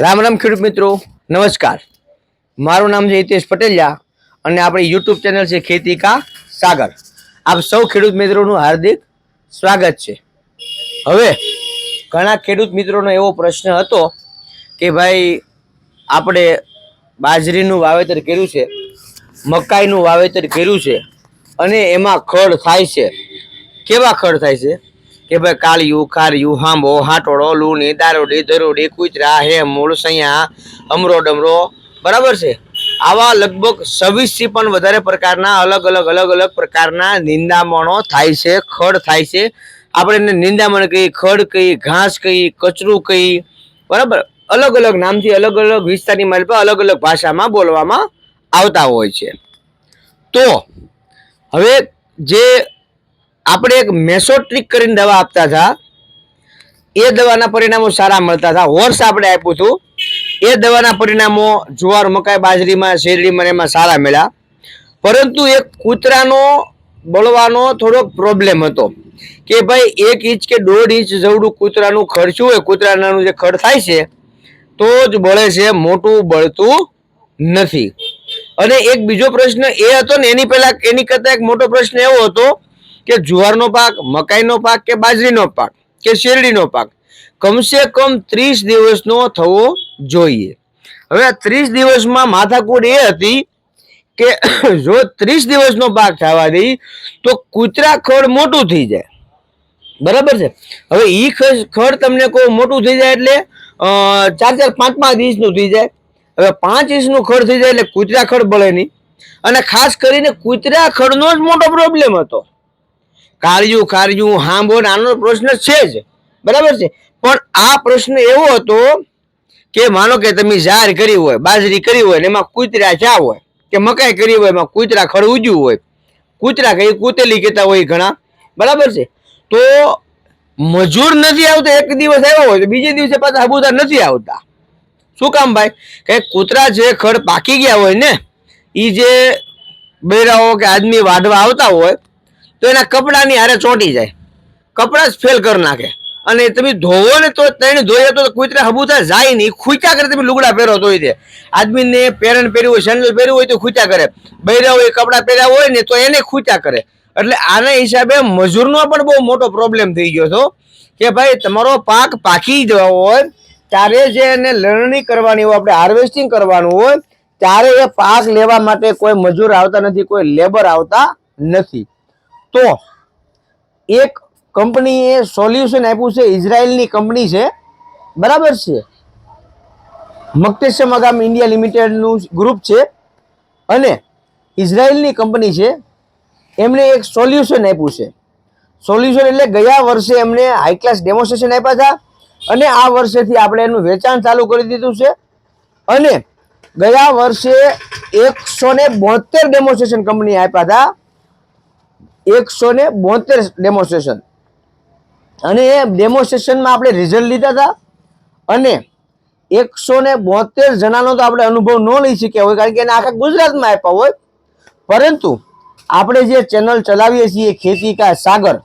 રામ રામ ખેડૂત મિત્રો, નમસ્કાર. મારું નામ છે હિતેશ પટેલિયા અને આપણી યુટ્યુબ ચેનલ છે ખેતી કા સાગર. આપ સૌ ખેડૂત મિત્રોનું હાર્દિક સ્વાગત છે. હવે ઘણા ખેડૂત મિત્રોનો એવો પ્રશ્ન હતો કે ભાઈ, આપણે બાજરીનું વાવેતર કર્યું છે, મકાઈનું વાવેતર કર્યું છે અને એમાં ખડ થાય છે. કેવા ખડ થાય છે? કે ભાઈ કાળિયું, ખારિયું હાંબો હાટોળો, લૂણી, દારૂડી દરોડી કૂતરા, હે મૂળસૈયા અમરો, ડમરો, બરાબર છે? આવા લગભગ છવ્વીસથી પણ વધારે પ્રકારના અલગ અલગ અલગ અલગ પ્રકારના નિંદામણો થાય છે, ખડ થાય છે. આપણે એને નિંદામણ કહીએ, ખડ કહીએ, ઘાસ કહીએ, કચરું કહીએ, બરાબર? અલગ અલગ નામથી અલગ અલગ વિસ્તારની માલ પર અલગ અલગ ભાષામાં બોલવામાં આવતા હોય છે. તો, હવે જે આપણે એક મેસોટ્રિક કરીને દવા આપતા હતા. એ દવાના પરિણામો સારા મળતા હતા. હોર્સ આપણે આપ્યું હતું. એ દવાના પરિણામો જુવાર, મકાઈ, બાજરીમાં, શેરડીમાં એમાં સારા મળ્યા. પરંતુ એક કૂતરાનો બળવાનો થોડોક પ્રોબ્લેમ હતો કે ભાઈ એક ઇંચ કે દોઢ ઇંચ જેવડું કૂતરાનું ખર્ચું હોય કૂતરાનું જે ખડ થાય છે, તો જ બળે છે મોટું બળતું નથી. અને એક બીજો પ્રશ્ન એ હતો ને, એની પહેલા, એની કરતાં એક મોટો પ્રશ્ન એવો હતો કે જુવારનો પાક, મકાઈનો પાક કે બાજરીનો પાક કે શેરડીનો પાક? કમસે કમ ત્રીસ દિવસનો થવો જોઈએ. હવે ત્રીસ દિવસમાં માથાકૂટ એ હતી કે જો ત્રીસ દિવસનો પાક થવા દઈ તો કૂતરા ખડ મોટું થઈ જાય. બરાબર છે? હવે ખ- ખડ તમને કોઈ મોટું થઈ જાય એટલે ચાર ચાર, પાંચ પાંચ ઇંચનું થઈ જાય. હવે પાંચ ઇંચનું ખડ થઈ જાય એટલે કૂતરા ખડ બળે નહીં. અને ખાસ કરીને કૂતરા ખડનો જ મોટો પ્રોબ્લેમ હતો. કાળિયું કાળિયું હાંભો આનો પ્રશ્ન છે જ. બરાબર છે? પણ આ પ્રશ્ન એવો હતો કે માનો કે તમે જાહેર કરી હોય, બાજરી કરી હોય એમાં કૂતરા ચા હોય, કે મકાઈ કરી હોય, એમાં કૂતરા ખડ ઉજ્યું હોય, કૂતરા કઈ કૂતેલી કહેતા હોય ઘણા. બરાબર છે? તો મજૂર નથી આવતો, એક દિવસ આવ્યો હોય, તો બીજે દિવસે પાછા હબુદાર નથી આવતા. શું કામ ભાઈ? કે કૂતરા જે ખડ પાકી ગયા હોય ને એ જે બૈરાઓ કે આદમી વાઢવા આવતા હોય તો એના કપડાની હારે ચોંટી જાય. કપડાં જ ફેલ કરી નાખે. અને તમે ધોવો ને તો તેને ધોઈએ તો કૂતરા હબુતા જાય નહીં. ખૂચા કરે તમે લુગડા પહેરો તો તે. આદમીને પેરણ પહેર્યું હોય સેન્ડલ પહેર્યું હોય તો ખૂચા કરે. બૈરા હોય કપડાં પહેર્યા હોય ને તો એને ખૂચા કરે. એટલે આના હિસાબે મજૂરનો પણ બહુ મોટો પ્રોબ્લેમ થઈ ગયો હતો કે ભાઈ તમારો પાક પાકી જવો હોય, ત્યારે જે એને લણણી કરવાની હોય, આપણે હાર્વેસ્ટિંગ કરવાનું હોય, ત્યારે એ પાક લેવા માટે કોઈ મજૂર આવતા નથી, કોઈ લેબર આવતા નથી. તો એક કંપનીએ સોલ્યુશન આપ્યું છે, ઇઝરાયલની કંપની છે. બરાબર છે? મક્ટેશમ અગામ ઇન્ડિયા લિમિટેડનું ગ્રુપ છે અને ઇઝરાયલની કંપની છે. એમણે એક સોલ્યુશન આપ્યું છે. સોલ્યુશન એટલે ગયા વર્ષે એમણે હાઈ ક્લાસ ડેમોન્સ્ટ્રેશન આપ્યા હતા અને આ વર્ષેથી આપણે એનું વેચાણ ચાલુ કરી દીધું છે. અને ગયા વર્ષે એકસો ને બોતેર ડેમોન્સ્ટ્રેશન કંપની આપ્યા હતા. એકસો ને બોતેર ડેમોન્સ્ટ્રેશન અને એ ડેમોન્સ્ટ્રેશનમાં આપણે રિઝલ્ટ લીધા હતા. અને એકસો ને બોતેર જણાનો તો આપણે અનુભવ ન લઈ શક્યા હોય, કારણ કે એને આખા ગુજરાતમાં આપ્યા હોય. પરંતુ આપણે જે ચેનલ ચલાવીએ છીએ, ખેતી કા સાગર,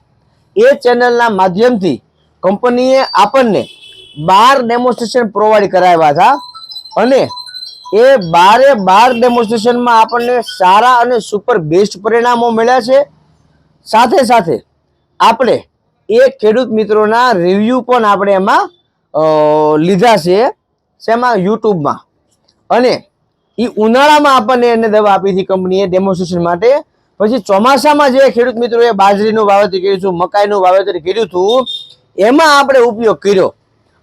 એ ચેનલના માધ્યમથી કંપનીએ આપણને બાર ડેમોન્સ્ટ્રેશન પ્રોવાઈડ કરાવ્યા હતા. અને એ બારે બાર ડેમોન્સ્ટ્રેશનમાં આપણને સારા અને સુપર બેસ્ટ પરિણામો મળ્યા છે. સાથે સાથે આપણે એ ખેડૂત મિત્રોના રિવ્યૂ પણ આપણે એમાં લીધા છે શેમાં? યુટ્યુબમાં. અને એ ઉનાળામાં આપણને એને દવા આપી હતી કંપનીએ ડેમોન્સ્ટ્રેશન માટે. પછી ચોમાસામાં જે ખેડૂત મિત્રોએ બાજરીનું વાવેતર કર્યું હતું, મકાઈનું વાવેતર કર્યું હતું, એમાં આપણે ઉપયોગ કર્યો.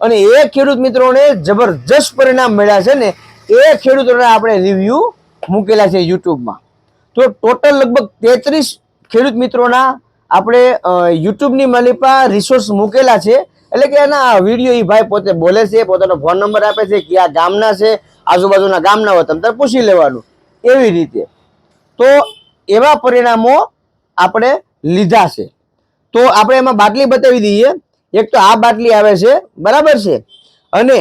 અને એ ખેડૂત મિત્રોને જબરજસ્ત પરિણામ મળ્યા છે ને, એ ખેડૂતોને આપણે રિવ્યૂ મૂકેલા છે યુટ્યુબમાં. તો ટોટલ લગભગ તેત્રીસ ખેડૂત મિત્રોના આપણે યુટ્યુબની મલિપા રિસોર્સ મૂકેલા છે. એટલે કે એના વીડિયો એ ભાઈ પોતે બોલે છે, પોતાનો ફોન નંબર આપે છે કે આ ગામના છે, આજુબાજુના ગામના હોય તમે પૂછી લેવાનું. એવી રીતે. તો એવા પરિણામો આપણે લીધા છે. તો આપણે એમાં બાટલી બતાવી દઈએ. એક તો આ બાટલી આવે છે, બરાબર છે? અને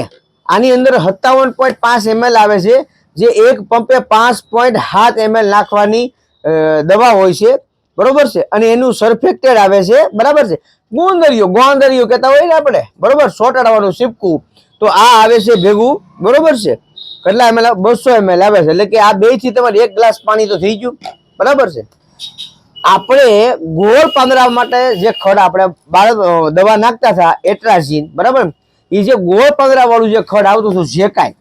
આની અંદર સત્તાવન પોઈન્ટ પાંચ એમએલ આવે છે, જે એક પંપે પાંચ પોઈન્ટ સાત એમએલ નાખવાની દવા હોય છે. બરોબર છે? અને એનું સરફેક્ટેડ આવે છે, બરાબર છે? ગોંદરિયો ગોંદરિયો કહેતા હોય ને આપણે, બરોબર? સોટાડવાનું સિપકું. તો આ આવે છે ભેગું, બરોબર છે? કેટલા એમએલ બસો એમએલ આવે છે. એટલે કે આ બેથી તમારે એક ગ્લાસ પાણી તો થઈ ગયું, બરાબર છે? આપણે ગોળ પાંદડા માટે જે ખડ આપણે બાળક દવા નાખતા હતા, એટ્રાઝીન, બરાબર? એ જે ગોળ પાંદડા વાળું જે ખડ આવતું હતું, જે કાંઈ,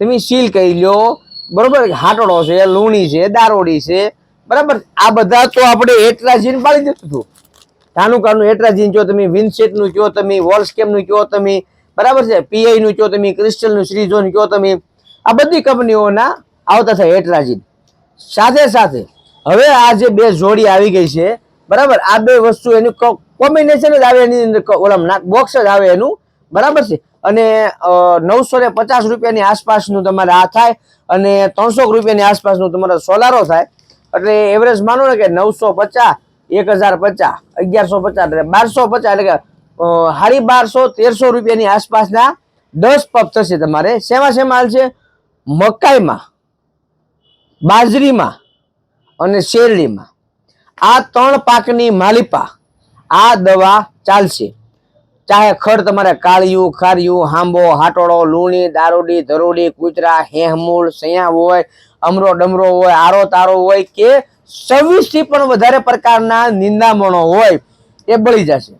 તમે સીલ કહી લ્યો, બરોબર? હાટડો છે, લૂણી છે, દારોડી છે બરાબર? આ બધા તો આપણે એટ્રાજીન પાડી દીધું હતું ધાનુકાનું એટ્રાજીન કહો તમે વિન્સેટનું કહો તમે વોલ્સકેમનું કહો તમે બરાબર છે? પીઆઈનું કહો તમે ક્રિસ્ટલનું, શ્રીઝોન કહો તમે આ બધી કંપનીઓના આવતા થાય એટ્રાજીન સાથે સાથે હવે આ જે બે જોડી આવી ગઈ છે, બરાબર? આ બે વસ્તુ એનું કોમ્બિનેશન જ આવે એની અંદર ઓલા બોક્સ જ આવે એનું, બરાબર છે? અને નવસો ને પચાસ રૂપિયાની આસપાસનું તમારે આ થાય અને ત્રણસો રૂપિયાની આસપાસનું તમારા સોલારો થાય. એટલે એવરેજ માનો ને કે નવસો પચાસ, એક હજાર પચાસ, અગિયારસો પચાસ એટલે બારસો પચાસ એટલે કે સાડી બારસો, તેરસો રૂપિયાની આસપાસના દસ પપ થશે તમારે. શેમાં શેમાં હાલશે મકાઈમાં, બાજરીમાં અને શેરડીમાં. આ ત્રણ પાકની માલિપા, આ દવા ચાલશે. ચાહે ખડ તમારે કાળિયું, ખારિયું, હાંબો, હાટોળો, લૂણી, દારૂડી, ધરોડી, કૂતરા, હેહમૂળ સૈયા હોય, અમરો ડમરો હોય, આરો તારો હોય કે સવીસથી પણ વધારે પ્રકારના નિંદામણો હોય, એ બળી જશે.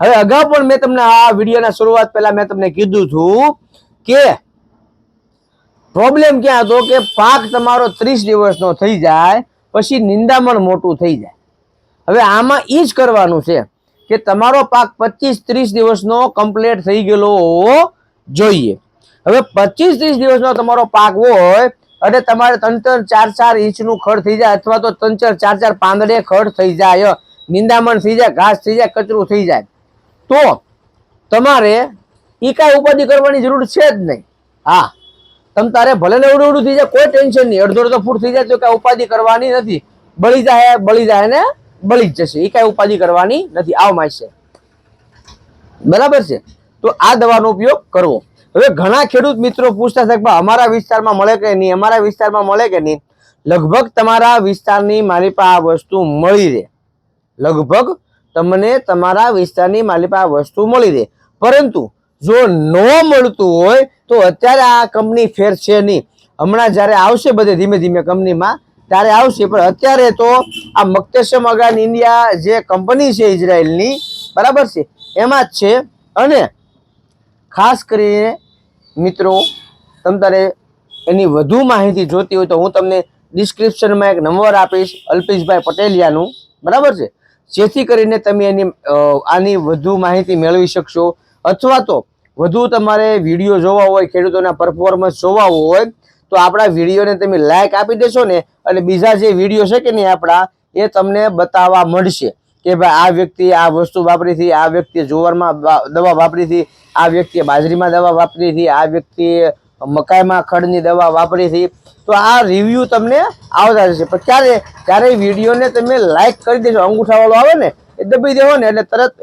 હવે અગાઉ પણ મેં તમને આ વિડીયોના શરૂઆત પહેલા મેં તમને કીધું હતું કે પ્રોબ્લેમ ક્યાં હતો કે પાક તમારો ત્રીસ દિવસનો થઈ જાય, પછી નિંદામણ મોટું થઈ જાય. હવે આમાં એ જ કરવાનું છે. કે તમારો પાક પચીસ ત્રીસ દિવસનો કમ્પ્લીટ થઈ ગયેલો હોવો જોઈએ. હવે પચીસ ત્રીસ દિવસનો તમારો પાક હોય અને તમારે ત્રણ ત્રણ ચાર ચાર ઇંચનું ખડ થઈ જાય અથવા તો ત્રણ ચાર ચાર ચાર પાંદડે ખડ થઈ જાય, નિંદામણ થઈ જાય, ઘાસ થઈ જાય, કચરું થઈ જાય. તો તમારે ઈ કાંઈ ઉપાધિ કરવાની જરૂર છે જ નહીં. હા, તમ તારે ભલે ને એવડું એવડું થઈ જાય, કોઈ ટેન્શન નહીં. અડધો અડધો ફૂટ થઈ જાય તો કાંઈ ઉપાધિ કરવાની નથી. બળી જાય બળી જાય ને બળી જશે. એ કાંઈ ઉપાધિ કરવાની નથી. આવ માશે બરાબર છે? તો આ દવાનો ઉપયોગ કરવો. હવે ઘણા ખેડૂત મિત્રો પૂછતા છે કે અમારા વિસ્તારમાં મળે કે નહીં? અમારા વિસ્તારમાં મળે કે નહીં? લગભગ તમારા વિસ્તારની મારી પાસે આ વસ્તુ મળી રહે. લગભગ તમને તમારા વિસ્તારની મારી પાસે આ વસ્તુ મળી રહે. પરંતુ જો ન મળતું હોય, તો અત્યારે આ કંપની ફેર છે નહીં. હમણાં જ્યારે આવશે બધે ધીમે ધીમે કંપનીમાં ત્યારે આવશે. પણ અત્યારે તો આ મક્તેશમ અગાન ઇન્ડિયા જે કંપની છે ઇઝરાયલની, બરાબર છે? એમાં જ છે. અને ખાસ કરીને મિત્રો, તમ એની વધુ માહિતી જોતી હોય તો હું તમને ડિસ્ક્રિપ્શનમાં એક નંબર આપીશ, અલ્પેશભાઈ પટેલિયાનું, બરાબર છે? જેથી કરીને તમે એની આની વધુ માહિતી મેળવી શકશો. અથવા તો વધુ તમારે વીડિયો જોવા હોય, ખેડૂતોના પરફોર્મન્સ જોવા હોય તો આપણા વિડીયોને તમે લાઇક આપી દેશો ને અને બીજા જે વીડિયો છે કે નહીં આપણા, એ તમને બતાવવા મળશે કે ભાઈ આ વ્યક્તિએ આ વસ્તુ વાપરી હતી, આ વ્યક્તિએ જુવારમાં દવા વાપરી હતી, આ વ્યક્તિએ બાજરીમાં દવા વાપરી હતી, આ વ્યક્તિએ મકાઈમાં ખડની દવા વાપરી હતી. તો આ રિવ્યૂ તમને આવતા જશે પણ ક્યારે ત્યારે વિડીયોને તમે લાઇક કરી દેશો અંગૂઠાવાળો આવે ને, એ દબાઈ દેવો ને, એટલે તરત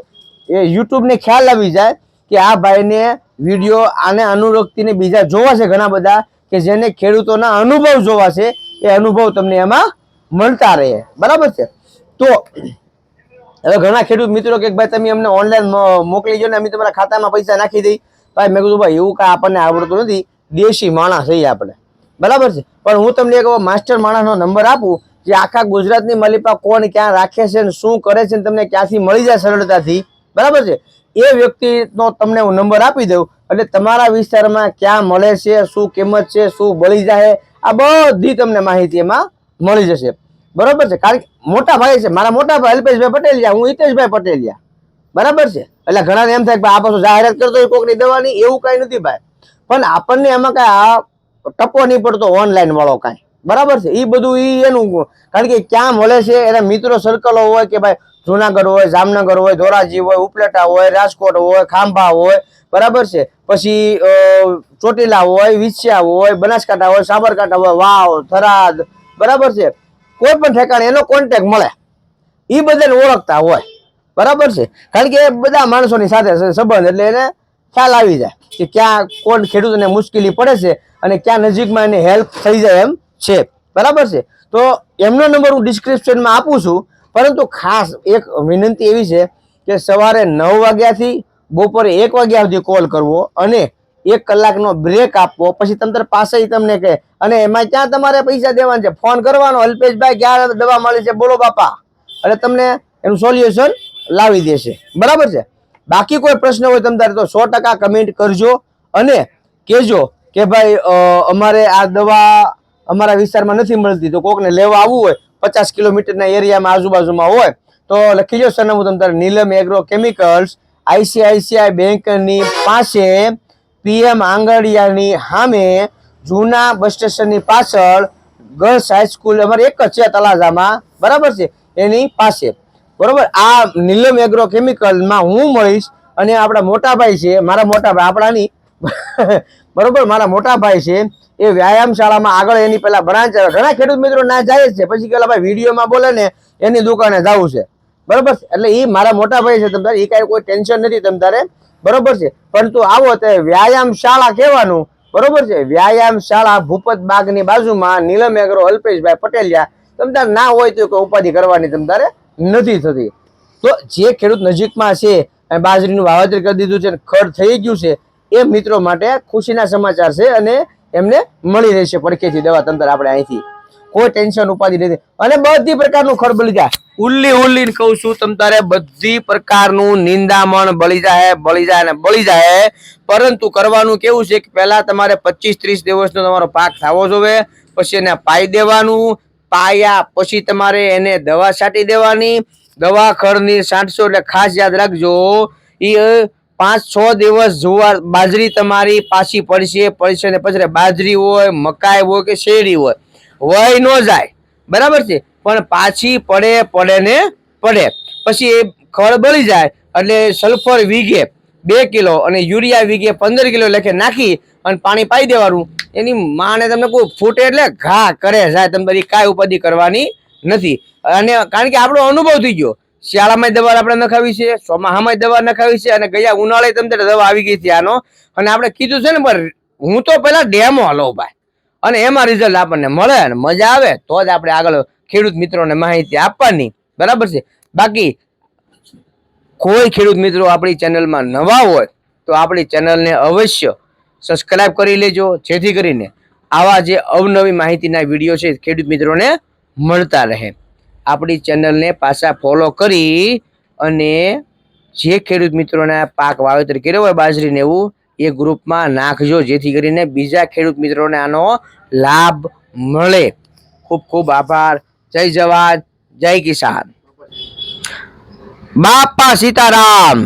એ યુટ્યુબને ખ્યાલ આવી જાય કે આ ભાઈને વીડિયો આને અનુરક્તિને બીજા જોવા છે ઘણા બધા કે જેને ખેડૂતોના અનુભવ જોવા છે, એ અનુભવ તમને એમાં મળતા રહે. બરાબર છે? તો હવે ઘણા ખેડૂત મિત્રો કે ભાઈ તમે અમને ઓનલાઈન મોકલી દો ને અમે તમારા ખાતામાં પૈસા નાખી દઈ. ભાઈ મેં કીધું, ભાઈ, એવું કાંઈ આપણને આવડતું નથી. દેશી માણસ છીએ આપણે. બરાબર છે? પણ હું તમને એક માસ્ટર માણસનો નંબર આપું, જે આખા ગુજરાતની મલિપા કોણ ક્યાં રાખે છે ને શું કરે છે ને તમને ક્યાંથી મળી જાય સરળતાથી. બરાબર છે? એ વ્યક્તિનો તમને હું નંબર આપી દઉં. એટલે તમારા વિસ્તારમાં ક્યાં મળે છે, શું કિંમત છે, શું બળી જાય, આ બધી તમને માહિતી એમાં મળી જશે. બરોબર છે? કારણ કે મોટા ભાઈ છે, મારા મોટા ભાઈ અલ્પેશભાઈ પટેલિયા, હું હિતેશભાઈ પટેલિયા. બરાબર છે? એટલે ઘણાને એમ થાય કે આ પાછું જાહેરાત કરતો કોકની દેવાની, એવું કાંઈ નથી ભાઈ. પણ આપણને એમાં કાંઈ આ ટપો નહીં પડતો ઓનલાઈન વાળો કાંઈ. બરાબર છે? એ બધું એ એનું કારણ કે ક્યાં મળે છે, એના મિત્રો સર્કલો હોય કે ભાઈ જુનાગઢ હોય, જામનગર હોય, ધોરાજી હોય, ઉપલેટા હોય, રાજકોટ હોય, ખાંભા હોય, બરાબર છે? પછી ચોટીલા હોય, વિછ્યા હોય, બનાસકાંઠા હોય, સાબરકાંઠા હોય, વાવ, થરાદ, બરાબર છે? કોઈ પણ ઠેકાણે એનો કોન્ટેક મળે. એ બધાને ઓળખતા હોય. બરાબર છે? કારણ કે બધા માણસોની સાથે સંબંધ એટલે એને ખ્યાલ આવી જાય કે ક્યાં કોણ ખેડૂતને મુશ્કેલી પડે છે અને ક્યાં નજીકમાં એને હેલ્પ થઈ જાય એમ છે. બરાબર છે? તો એમનો નંબર હું ડિસ્ક્રિપ્શનમાં આપું છું. પરંતુ ખાસ એક વિનંતી એવી છે કે સવારે નવ વાગ્યાથી બપોરે એક વાગ્યા સુધી કોલ કરવો અને એક કલાકનો બ્રેક આપવો. પછી તંત્ર પાસે તમને કહે, અને એમાં ક્યાં તમારે પૈસા દેવાના છે? ફોન કરવાનો. અલ્પેશભાઈ, ક્યાં દવા મળી છે? બોલો બાપા. એટલે તમને એનું સોલ્યુશન લાવી દેશે. બરાબર છે? બાકી કોઈ પ્રશ્ન હોય તમારે તો સો ટકા કમેન્ટ કરજો અને કહેજો કે ભાઈ અમારે આ દવા અમારા વિસ્તારમાં નથી મળતી. તો કોકને લેવા આવવું હોય પચાસ કિલોમીટરના એરિયામાં આજુબાજુમાં હોય, તો લખી લો સરનામું તમે તારે નીલમ એગ્રો કેમિકલ્સ આઈસીઆઈસીઆઈ બેંકની પાસે પીએમ આંગડિયાની સામે જૂના બસ સ્ટેશનની પાછળ ગર્લ્સ હાઈસ્કૂલ અમારે એક જ છે તલાજામાં બરાબર છે? એની પાસે. બરોબર? આ નીલમ એગ્રો કેમિકલમાં હું મળીશ અને આપણા મોટાભાઈ છે, મારા મોટાભાઈ આપણાની બરોબર? મારા મોટા ભાઈ છે, એ વ્યાયામ શાળામાં આગળ એની પેલા બ્રાન્ચ ઘણા ખેડૂત મિત્રો ના જાય છે, પછી પેલા ભાઈ, વિડીયોમાં બોલે ને, એની દુકાને જવું છે. બરોબર? એટલે એ મારા મોટા ભાઈ છે તમારે એ કાંઈ કોઈ ટેન્શન નથી તમ તારે બરોબર છે? પરંતુ આવો તે વ્યાયામ શાળા કહેવાનું, બરોબર છે? વ્યાયામ શાળા ભૂપત બાગની બાજુમાં નીલમ એગ્રો, અલ્પેશભાઈ પટેલિયા તમ તારે ના હોય તો કોઈ ઉપાધિ કરવાની તમ તારે નથી થતી. તો જે ખેડૂત નજીકમાં છે અને બાજરીનું વાવેતર કરી દીધું છે અને ખડ થઈ ગયું છે એ મિત્રો માટે ખુશીના સમાચાર છે અને એમને મળી રહેશે પડખેથી દવા તંત્ર આપણે અહીંથી. કોઈ ટેન્શન ઉપાધિ નથી. અને બધી પ્રકારનું ખર જાય. ઉલ્લી ઉલ્લી કહું છું, તમ તારે બધી પ્રકારનું નિંદામણ બળી જાય બળી જાય અને બળી જાય. પરંતુ કરવાનું કેવું છે કે પહેલા તમારે પચીસ ત્રીસ દિવસનો તમારો પાક થવો જોવે, પછી એને પાઈ દેવાનું. પાયા પછી તમારે એને દવા છાંટી દેવાની. દવા ખડની છાંટશો એટલે ખાસ યાદ રાખજો એ પાંચ છ દિવસ જુવાર બાજરી તમારી પાછી પડશે પડશે ને પછી બાજરી હોય, મકાઈ હોય કે શેરડી હોય, વય ન જાય. બરાબર છે? પણ પાછી પડે પડે ને પડે. પછી એ ખળ બળી જાય એટલે સલ્ફર વીઘે બે કિલો અને યુરિયા વીઘે પંદર કિલો લખે નાખી અને પાણી પાઈ દેવાનું. એની માને તમને કોઈ ફૂટે એટલે ઘા કરે, જાય. તમે કાંઈ ઉપાધિ કરવાની નથી. અને કારણ કે આપણો અનુભવ થઈ ગયો. શિયાળામાં દવા આપણે નખાવી છે, ચોમાહામાં દવા નખાવી છે અને ગયા ઉનાળે તમને દવા આવી ગઈ હતી આનો. અને આપણે કીધું છે ને પણ હું તો પેલા ડેમો હલો ભાઈ. અને એમાં રિઝલ્ટ આપણને મળે અને મજા આવે, તો જ આપણે આગળ ખેડૂત મિત્રોને માહિતી આપવાની. બરાબર છે? બાકી, કોઈ ખેડૂત મિત્રો આપણી ચેનલમાં નવા હોય, તો આપણી ચેનલને અવશ્ય સબસ્ક્રાઇબ કરી લેજો, જેથી કરીને આવા જે અવનવી માહિતીના વીડિયો છે, ખેડૂત મિત્રોને મળતા રહે. આપણી ચેનલને પાછા ફોલો કરી અને જે ખેડૂત મિત્રોને પાક વાવેતર કર્યો હોય બાજરીને એવું, એ ગ્રુપમાં નાખજો, જેથી કરીને બીજા ખેડૂત મિત્રોને આનો લાભ મળે. ખૂબ ખૂબ આભાર. જય જવાન, જય કિસાન. બાપા સીતારામ.